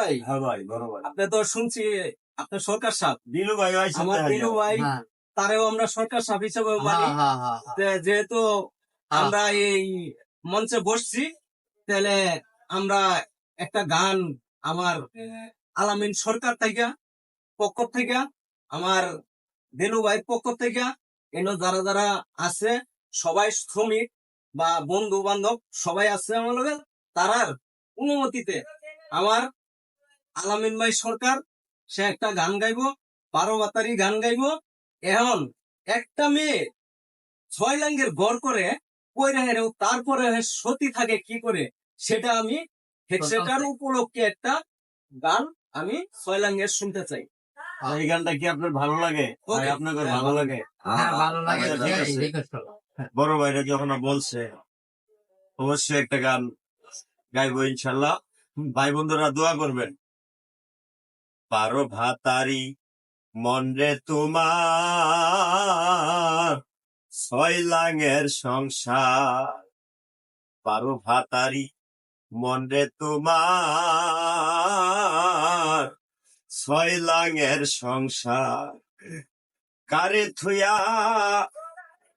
ভাই? হ্যাঁ ভাই আপনি তো শুনছি আপনার সরকার সাহেব দিলু ভাই আমার দিলু ভাই হ্যাঁ। তারেও আমরা সরকার সাহেব হিসেবে মানি। হ্যাঁ হ্যাঁ হ্যাঁ। যেহেতু আমরা এই মঞ্চে বসছি তাহলে আমরা একটা গান আমার আলামিন সরকার থেকে পক্ষ থেকে আমার দেনু ভাইয়ের পক্ষ থেকে এনো যারা যারা আছে সবাই শ্রমিক বা বন্ধু বান্ধব সবাই আছে আমার লগে তারার অনুমতিতে আমার আলামিন ভাই সরকার সে একটা গান গাইবো বারো বাতারি গান গাইবো। এখন একটা মেয়ে ছয় লাঙ্গের গড় করে কই রাখে তারপরে সতী থাকে কি করে? সেটা আমি সেটার উপলক্ষে একটা গান আমি ছয় লাঙ্গের শুনতে চাই। এই গানটা কি আপনার ভালো লাগে? ভাই Okay. আপনাদের হ্যাঁ, ভালো। লাগে হ্যাঁ ভালো লাগে। ঠিক আছে। রিকোয়েস্ট করো বড় ভাইরা যখন বলছে অবশ্যই একটা গান গাইবো ইনশাল্লাহ। ভাই বন্ধুরা দোয়া করবেন। পারো ভাতারি মন রে তোমার ছয় লাঙের সংসার। পারো ভাতারি মন রে তোমার ছয় লাঙের সংসার। কারে থুয়া,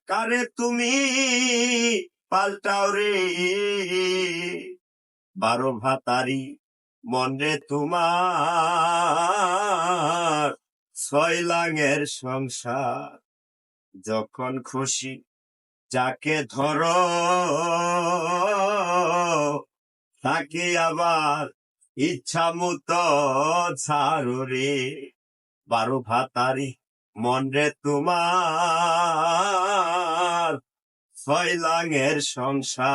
কারে তুমি পাল্টাও রে? বারো ভাতারি মন তোমার ছয় লাঙের সংসার। যখন খুশি যাকে ধরো, তাকে আবার ইচ্ছা মতো ছাড়ো বারো ভাতারি মন রে তোমার ছয় সংসার।